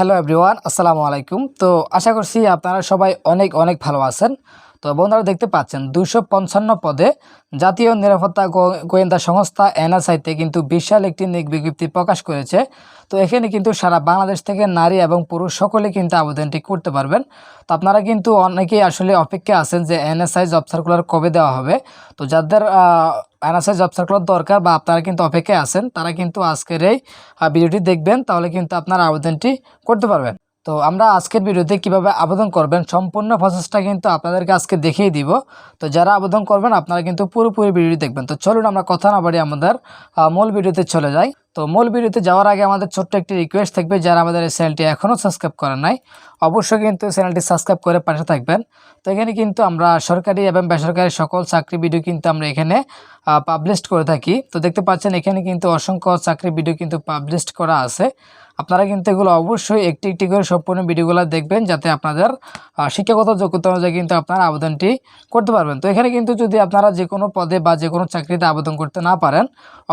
Hello everyone আসসালামু আলাইকুম তো আশা করছি আপনারা সবাই অনেক অনেক ভালো আছেন। তো বন্ধুরা, দেখতে পাচ্ছেন, দুইশো পঞ্চান্ন পদে জাতীয় নিরাপত্তা গোয়েন্দা সংস্থা এনএসআইতে কিন্তু বিশাল একটি নিক বিজ্ঞপ্তি প্রকাশ করেছে। তো এখানে কিন্তু সারা বাংলাদেশ থেকে নারী এবং পুরুষ সকলে কিন্তু আবেদনটি করতে পারবেন। তো আপনারা কিন্তু অনেকেই আসলে অপেক্ষা আছেন যে এনএসআই জব সার্কুলার কবে দেওয়া হবে। তো যাদের এনএসআই জব সার্কুলার দরকার বা আপনারা কিন্তু অপেক্ষায় আছেন, তারা কিন্তু আজকের এই ভিডিওটি দেখবেন, তাহলে কিন্তু আপনার আবেদনটি করতে পারবেন। তো আমরা আজকের ভিডিওতে কীভাবে আবেদন করবেন সম্পূর্ণ প্রসেসটা কিন্তু আপনাদেরকে আজকে দেখিয়ে দিব। তো যারা আবেদন করবেন, আপনারা কিন্তু পুরোপুরি ভিডিওটি দেখবেন। তো চলুন আমরা কথা না বাড়ি আমাদের মূল ভিডিওতে চলে যাই। তো মূল ভিডিওতে যাওয়ার আগে আমাদের ছোট্ট একটি রিকোয়েস্ট থাকবে, যারা আমাদের এই চ্যানেলটি এখনও সাবস্ক্রাইব করেন নাই, অবশ্যই কিন্তু চ্যানেলটি সাবস্ক্রাইব করে পাশে থাকবেন। তো এখানে কিন্তু আমরা সরকারি এবং বেসরকারি সকল চাকরি ভিডিও কিন্তু আমরা এখানে পাবলিশ করে থাকি। তো দেখতে পাচ্ছেন, এখানে কিন্তু অসংখ্য চাকরি ভিডিও কিন্তু পাবলিশ করা আছে। আপনারা কিন্তু এগুলো অবশ্যই একটি একটি করে সম্পূর্ণ ভিডিওগুলো দেখবেন যাতে আপনাদের শিক্ষাগত যোগ্যতা অনুযায়ী কিন্তু আপনারা আবেদনটি করতে পারবেন। তো এখানে কিন্তু যদি আপনারা যে কোনো পদে বা যে কোনো চাকরিতে আবেদন করতে না পারেন,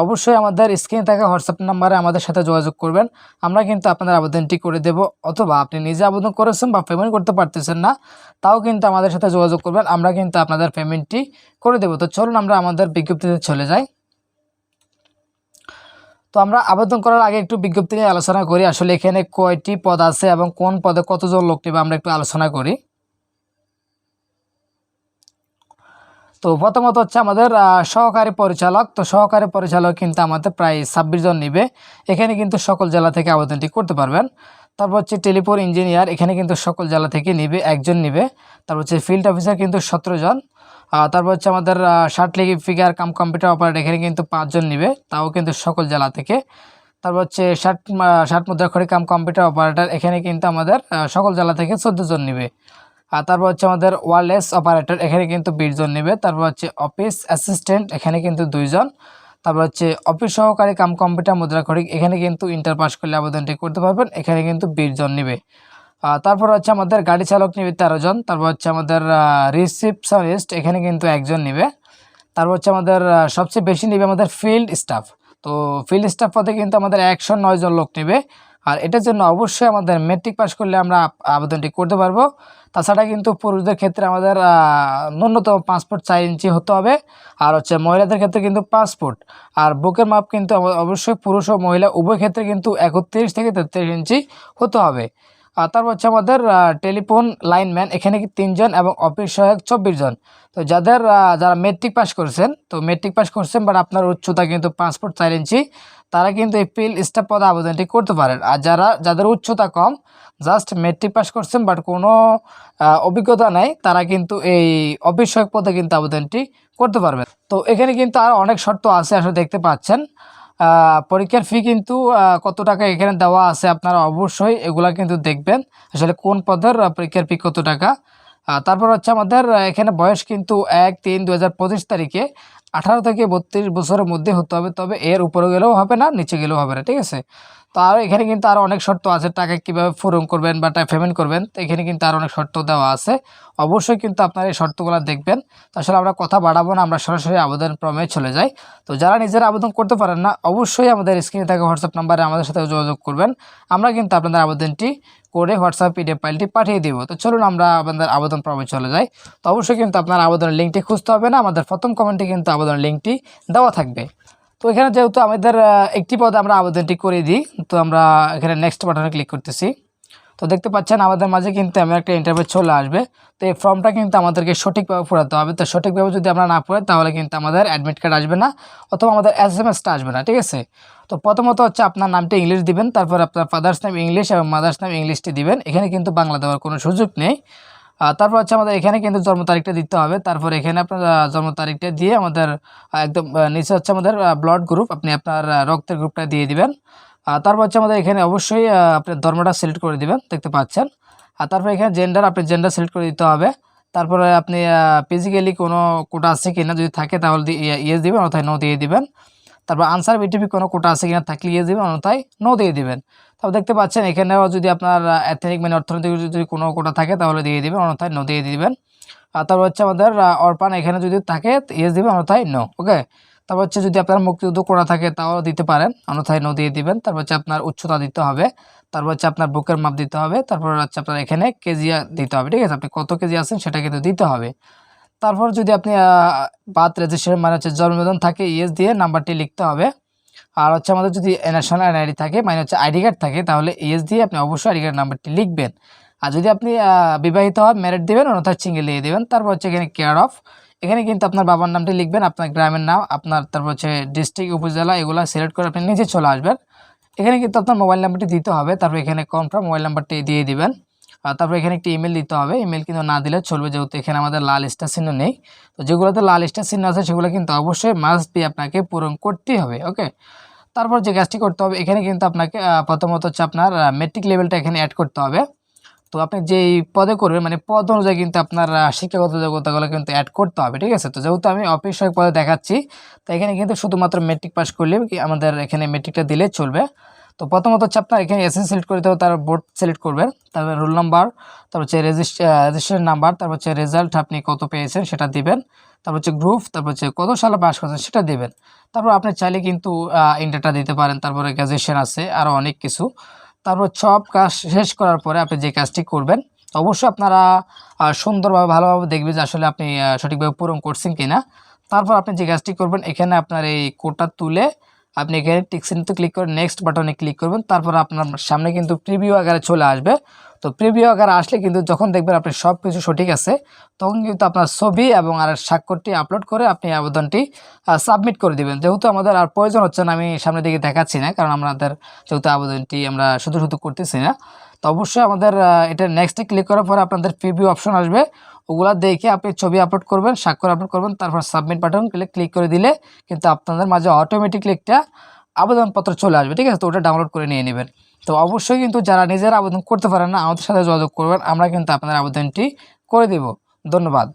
অবশ্যই আমাদের স্ক্রিনে থাকা হোয়াটসঅ্যাপ নাম্বারে আমাদের সাথে যোগাযোগ করবেন। আমরা কিন্তু আপনাদের আবেদনটি করে দেব, অথবা আপনি নিজে আবেদন করেছেন বা পেমেন্ট করতে পারতেছেন না, তাও কিন্তু আমাদের সাথে যোগাযোগ করবেন। আমরা কিন্তু আপনাদের পেমেন্টটি করে দেবো। তো চলুন আমরা আমাদের বিজ্ঞপ্তিতে চলে যাই। তো আমরা আবেদন করার আগে একটু বিজ্ঞপ্তি নিয়ে আলোচনা করি, আসলে এখানে কয়টি পদ আছে এবং কোন পদে কতজন লোক নেবে আমরা একটু আলোচনা করি। তো প্রথমত হচ্ছে আমাদের সহকারী পরিচালক, তো সহকারী পরিচালক কিন্তু আমাদের প্রায় ছাব্বিশ জন নিবে। এখানে কিন্তু সকল জেলা থেকে আবেদনটি করতে পারবেন। তারপর হচ্ছে টেলিফোন ইঞ্জিনিয়ার, এখানে কিন্তু সকল জেলা থেকে নিবে, একজন নিবে। তারপর হচ্ছে ফিল্ড অফিসার কিন্তু সতেরো জন। তারপর হচ্ছে আমাদের শার্ট শার্টলিগি ফিগার কাম কম্পিউটার অপারেটর এখানে কিন্তু পাঁচজন নিবে, তাও কিন্তু সকল জেলা থেকে। তারপর হচ্ছে ষাট ষাট মুদ্রাক্ষরী কাম কম্পিউটার অপারেটর এখানে কিন্তু আমাদের সকল জেলা থেকে জন নিবে। আর তারপর হচ্ছে আমাদের ওয়ারলেস অপারেটর এখানে কিন্তু জন নেবে, তারপর হচ্ছে অফিস অ্যাসিস্ট্যান্ট এখানে কিন্তু দুইজন। তারপর হচ্ছে অফিস সহকারী কাম কম্পিউটার মুদ্রা মুদ্রাক্ষরিক এখানে কিন্তু ইন্টার পাস করলে আবেদনটি করতে পারবেন, এখানে কিন্তু জন নেবে। তারপর হচ্ছে আমাদের গাড়ি চালক নেবে তেরো জন, তারপর হচ্ছে আমাদের রিসিপশনিস্ট এখানে কিন্তু একজন নেবে। তারপর হচ্ছে আমাদের সবচেয়ে বেশি নেবে আমাদের ফিল্ড স্টাফ তো ফিল্ড স্টাফ পদে কিন্তু আমাদের একশো নয় জন লোক নেবে। আর এটার জন্য অবশ্যই আমাদের মেট্রিক পাস করলে আমরা আবেদনটি করতে পারব। তাছাড়া কিন্তু পুরুষদের ক্ষেত্রে আমাদের ন্যূনতম পাসপোর্ট চার ইঞ্চি হতে হবে। আর হচ্ছে মহিলাদের ক্ষেত্রে কিন্তু পাসপোর্ট আর বুকের মাপ কিন্তু অবশ্যই পুরুষ ও মহিলা উভয় ক্ষেত্রে কিন্তু একত্রিশ থেকে তেত্রিশ ইঞ্চি হতে হবে। তারপর হচ্ছে আমাদের টেলিফোন লাইনম্যান, এখানে কি তিনজন এবং অফিস সহায়ক চব্বিশ জন তো যাদের যারা মেট্রিক পাস করছেন, তো মেট্রিক পাস করছেন বাট আপনার উচ্চতা কিন্তু পাসপোর্ট চার ইঞ্চি, তারা কিন্তু এই ফিল স্টাফ পদে আবেদনটি করতে পারেন। আর যারা, যাদের উচ্চতা কম জাস্ট মেট্রিক পাস করছেন বাট কোনো অভিজ্ঞতা নাই, তারা কিন্তু এই অফিস সহায়ক পদে কিন্তু আবেদনটি করতে পারবেন। তো এখানে কিন্তু আর অনেক শর্ত আছে, আসলে দেখতে পাচ্ছেন। পরীক্ষার ফি কিন্তু কত টাকা এখানে দেওয়া আছে আপনারা অবশ্যই এগুলা কিন্তু দেখবেন। আসলে কোন পদের পরীক্ষার ফি কত টাকা? তারপর হচ্ছে আমাদের এখানে বয়স কিন্তু এক তিন দু তারিখে। আঠারো থেকে বত্রিশ বছরের মধ্যে হতে হবে, তবে এর উপরে গেলেও হবে না, নিচে গেলেও হবে না, ঠিক আছে? তো আর এখানে কিন্তু আরও অনেক শর্ত আছে, টাকা কীভাবে পূরণ করবেন বা টাকা পেমেন্ট করবেন, তো এখানে কিন্তু আরও অনেক শর্ত দেওয়া আছে। অবশ্যই কিন্তু আপনারা এই শর্তগুলো দেখবেন। তো আসলে আমরা কথা বাড়াবো না, আমরা সরাসরি আবেদন প্রমে চলে যাই। তো যারা নিজেরা আবেদন করতে পারেন না, অবশ্যই আমাদের স্ক্রিনে থাকা হোয়াটসঅ্যাপ নাম্বারে আমাদের সাথে যোগাযোগ করবেন। আমরা কিন্তু আপনাদের আবেদনটি করে হোয়াটসঅ্যাপ পিডিএফ ফাইলটি পাঠিয়ে দিব। তো চলুন আমরা আপনাদের আবেদন পর্বে চলে যাই। তো অবশ্যই কিন্তু আপনার আবেদনের লিঙ্কটি খুঁজতে হবে না, আমাদের প্রথম কমেন্টে কিন্তু আবেদনের লিঙ্কটি দেওয়া থাকবে। তো এখানে যেহেতু আমাদের একটি পদে আমরা আবেদনটি করে দিই, তো আমরা এখানে নেক্সট বাটনে ক্লিক করতেছি। তো দেখতে পাচ্ছেন, আমাদের মাঝে কিন্তু এমন একটা ইন্টারভিউ চলে আসবে। তো এই ফর্মটা কিন্তু আমাদেরকে সঠিকভাবে পড়াতে হবে। তো সঠিকভাবে যদি আমরা না পড়াই তাহলে কিন্তু আমাদের অ্যাডমিট কার্ড আসবে না অথবা আমাদের এস এম এসটা আসবে না, ঠিক আছে? তো প্রথমত হচ্ছে আপনার নামটা ইংলিশ দিবেন, তারপর আপনার ফাদার্স নাম ইংলিশ এবং মাদার্স নাম ইংলিশটি দিবেন। এখানে কিন্তু বাংলা দেওয়ার কোনো সুযোগ নেই। তারপর হচ্ছে আমাদের এখানে কিন্তু জন্ম তারিখটা দিতে হবে। তারপর এখানে আপনার জন্ম তারিখটা দিয়ে আমাদের একদম নিচে হচ্ছে আমাদের ব্লাড গ্রুপ আপনি আপনার রক্তের গ্রুপটা দিয়ে দিবেন। তারপর হচ্ছে আমাদের এখানে অবশ্যই আপনার ধর্মটা সিলেক্ট করে দিবেন, দেখতে পাচ্ছেন। আর তারপর এখানে জেন্ডার আপনি জেন্ডার সিলেক্ট করে দিতে হবে। তারপরে আপনি ফিজিক্যালি কোনো কোটা আছে কি না যদি থাকে, তাহলে ইয়েস দিবেন, অর্থাৎ নো দিয়ে দিবেন। তারপর আনসার বিটিপি কোনো কোটা আছে কিনা থাকলে ইয়েস দিবেন, অন্যথায় নো দিয়ে দিবেন। তারপর দেখতে পাচ্ছেন, এখানেও যদি আপনার অ্যাথেনিক মানে অর্থনৈতিক যদি কোনো কোটা থাকে, তাহলে দিয়ে দিবেন, অন্যথায় নো দিয়ে দিবেন। আর তারপর হচ্ছে আমাদের অর্পান এখানে যদি থাকে ইয়েস দিবেন, অন্যথায় নো ওকে তারপর হচ্ছে যদি আপনার মুক্তিযুদ্ধ করা থাকে তাও দিতে পারেন। অন্যথায় নো দিয়ে দিবেন। তারপর হচ্ছে আপনার উচ্চতা দিতে হবে। তারপর হচ্ছে আপনার বুকের মাপ দিতে হবে। তারপর হচ্ছে আপনার এখানে কেজি দিতে হবে। ঠিক আছে? আপনি কত কেজি আছেন সেটা কিন্তু দিতে হবে। তারপর যদি আপনি বার্থ রেজিস্ট্রেশন মানে হচ্ছে জন্মদিন থাকে ইএস দিয়ে নাম্বারটি লিখতে হবে। আর হচ্ছে আমাদের যদি ন্যাশনাল আইডি থাকে মানে হচ্ছে আইডি কার্ড থাকে, তাহলে ইএস দিয়ে আপনি অবশ্যই আইডি কার্ড নাম্বারটি লিখবেন। আর যদি আপনি বিবাহিত হন ম্যারেট দেবেন, অন্যথায় সিঙ্গেল দিয়ে দেবেন। তারপর হচ্ছে এখানে কেয়ার অফ এখানে কিন্তু আপনার বাবার নামটি লিখবেন, আপনার গ্রামের নাম, আপনার তারপর হচ্ছে ডিস্ট্রিক্ট উপজেলা, এগুলো সিলেক্ট করে আপনি নিজে চলে আসবেন। এখানে কিন্তু আপনার মোবাইল নাম্বারটি দিতে হবে, তারপর এখানে কনফার্ম মোবাইল নাম্বারটি দিয়ে দিবেন। তারপর এখানে একটি ইমেল দিতে হবে ইমেল কিন্তু না দিলে চলবে যেহেতু এখানে আমাদের লাল স্টার চিহ্ন নেই। তো যেগুলোতে লাল স্টার চিহ্ন আছে সেগুলো কিন্তু অবশ্যই মাস্ট বি আপনাকে পূরণ করতেই হবে ওকে তারপর যে কাজটি করতে হবে, এখানে কিন্তু আপনাকে প্রথমত হচ্ছে আপনার মেট্রিক লেভেলটা এখানে অ্যাড করতে হবে। তো আপনি যেই পদে করবেন মানে পদ অনুযায়ী কিন্তু আপনার শিক্ষাগত যোগ্যতাগুলো কিন্তু অ্যাড করতে হবে, ঠিক আছে? তো যেহেতু আমি অফিস সহায়ক পদে দেখাচ্ছি, তো এখানে কিন্তু শুধুমাত্র মেট্রিক পাস করলে আমাদের এখানে মেট্রিকটা দিলে চলবে। তো প্রথমত হচ্ছে আপনার এখানে এসএন সিলেক্ট করতে হবে তার বোর্ড সিলেক্ট করবেন, তারপরে রোল নাম্বার তারপর হচ্ছে রেজিস্ট্রেশন নাম্বার তারপর হচ্ছে রেজাল্ট আপনি কত পেয়েছেন সেটা দিবেন, তারপর হচ্ছে গ্রুপ তারপর হচ্ছে কত সালে পাস করছেন সেটা দেবেন। তারপর আপনি চাইলে কিন্তু ইন্টারটা দিতে পারেন, তারপরে গ্র্যাজুয়েশন আছে আরও অনেক কিছু। তারপর সব কাজ শেষ করার পরে আপনি যে কাজটি করবেন, অবশ্যই আপনারা সুন্দরভাবে, ভালোভাবে দেখবেন যে আসলে আপনি সঠিকভাবে পূরণ করছেন কিনা। তারপর আপনি যে কাজটি করবেন, এখানে আপনার এই কোটা তুলে আপনি এখানে টিকসিনতে ক্লিক করে নেক্সট বাটনে ক্লিক করবেন। তারপর আপনার সামনে কিন্তু প্রিভিউ আকারে চলে আসবে। তো প্রিভিউ আকারে আসলে কিন্তু যখন দেখবেন আপনি সব কিছু সঠিক আছে, তখন কিন্তু আপনার ছবি এবং আর স্বাক্ষরটি আপলোড করে আপনি আবেদনটি সাবমিট করে দিবেন। যেহেতু আমাদের আর প্রয়োজন হচ্ছে না, আমি সামনের দিকে দেখাচ্ছি না, কারণ আমাদের যেহেতু আবেদনটি আমরা শুধু শুধু করতেছি না। তো অবশ্যই আমাদের এটা নেক্সটে ক্লিক করার পরে আপনাদের প্রিভিউ অপশন আসবে। ওগুলা দেখে আপনি ছবি আপলোড করবেন, স্বাক্ষর আপলোড করবেন, তারপর সাবমিট বাটন ক্লিক ক্লিক করে দিলে কিন্তু আপনাদের মাঝে অটোমেটিকলি একটা আবেদনপত্র চলে আসবে, ঠিক আছে? তো ওটা ডাউনলোড করে নিয়ে নেবেন। তো অবশ্যই কিন্তু যারা নিজের আবেদন করতে পারেন না, আমাদের সাথে যোগাযোগ করবেন। আমরা কিন্তু আপনাদের আবেদনটি করে দেব। ধন্যবাদ।